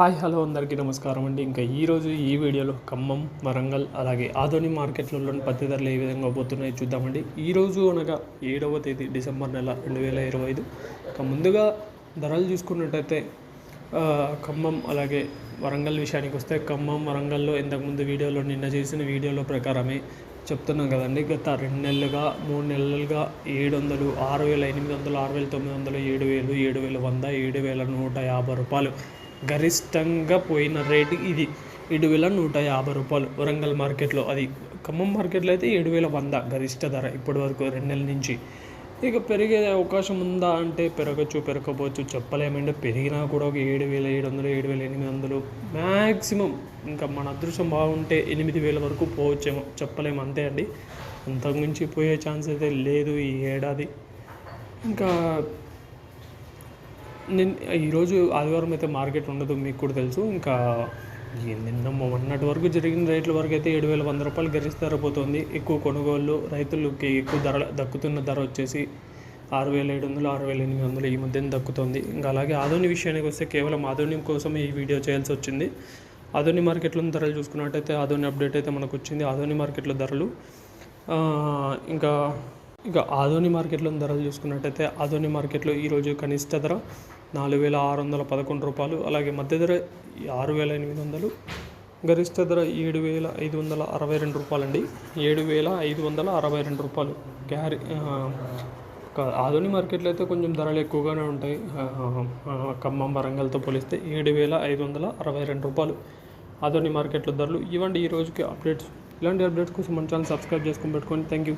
Hi hello అందరికీ నమస్కారం అండి. ఇంకా ఈరోజు ఈ వీడియోలో ఖమ్మం వరంగల్ అలాగే ఆధోని మార్కెట్లలోని పత్తి ధరలు ఏ విధంగా పోతున్నాయో చూద్దామండి. ఈరోజు అనగా ఏడవ తేదీ డిసెంబర్ నెల రెండు వేల ఇరవై ఐదు. ఇక ముందుగా ధరలు చూసుకున్నట్టయితే ఖమ్మం అలాగే వరంగల్ విషయానికి వస్తే ఖమ్మం వరంగల్లో ఇంతకుముందు వీడియోలో నిన్న చేసిన వీడియోలో ప్రకారమే చెప్తున్నాం కదండి. గత రెండు నెలలుగా మూడు నెలలుగా ఏడు వందలు ఆరు వేల ఎనిమిది వందలు ఆరు వేల తొమ్మిది వందలు ఏడు వేలు ఏడు వేల వంద ఏడు వేల నూట యాభై రూపాయలు గరిష్టంగా పోయిన రేటు ఇది. ఏడు వేల నూట యాభై రూపాయలు వరంగల్ మార్కెట్లో. అది ఖమ్మం మార్కెట్లో అయితే ఏడు వేల వంద గరిష్ట ధర ఇప్పటి వరకు రెండు నెలల నుంచి. ఇక పెరిగే అవకాశం ఉందా అంటే పెరగచ్చు పెరగకపోవచ్చు చెప్పలేమంటే పెరిగినా కూడా ఒక ఏడు వేల ఏడు వందలు ఏడు వేల ఎనిమిది వందలు మ్యాక్సిమం ఇంకా మన అదృష్టం బాగుంటే ఎనిమిది వేల వరకు పోవచ్చేమో చెప్పలేము అంతే అండి. అంతకుమించి పోయే ఛాన్స్ అయితే లేదు ఈ ఏడాది. ఇంకా నేను ఈరోజు ఆదివారం అయితే మార్కెట్ ఉండదు మీకు కూడా తెలుసు. ఇంకా నిన్న మొన్నటి వరకు జరిగిన రేట్ల వరకు అయితే ఏడు వేల వంద రూపాయలు గరిష్ట ధర పోతుంది. ఎక్కువ కొనుగోళ్ళు రైతులకి ఎక్కువ ధర దక్కుతున్న ధర వచ్చేసి ఆరు వేల ఏడు వందలు ఆరు వేల ఎనిమిది వందలు ఈ మధ్యన దక్కుతుంది. ఇంకా అలాగే ఆధోని విషయానికి వస్తే కేవలం ఆధోని కోసం ఈ వీడియో చేయాల్సి వచ్చింది. ఆధోని మార్కెట్లో ధరలు చూసుకున్నట్టయితే ఆధోని అప్డేట్ అయితే మనకు వచ్చింది. ఆధోని మార్కెట్లో ధరలు ఇంకా ఇంకా ఆధోని మార్కెట్లో ధరలు చూసుకున్నట్టయితే ఆధోని మార్కెట్లో ఈరోజు కనిష్ట ధర నాలుగు వేల ఆరు వందల పదకొండు రూపాయలు అలాగే మధ్య ధర ఆరు వేల ఎనిమిది వందలు గరిష్ట ధర ఏడు వేల ఐదు వందల అరవై రెండు రూపాయలండి. ఏడు వేల ఐదు వందల అరవై రెండు రూపాయలు. క్యారీ ఆ, మార్కెట్లో అయితే కొంచెం ధరలు ఎక్కువగానే ఉంటాయి. ఖమ్మం వరంగల్తో పోలిస్తే ఏడు వేల ఐదు వందల అరవై రెండు రూపాయలు ఆధోని మార్కెట్లో ధరలు. ఇవ్వండి ఈ రోజుకి అప్డేట్స్ ఇలాంటి అప్డేట్స్ కోసం మన ఛానల్ సబ్స్క్రైబ్ చేసుకొని పెట్టుకోండి. Thank you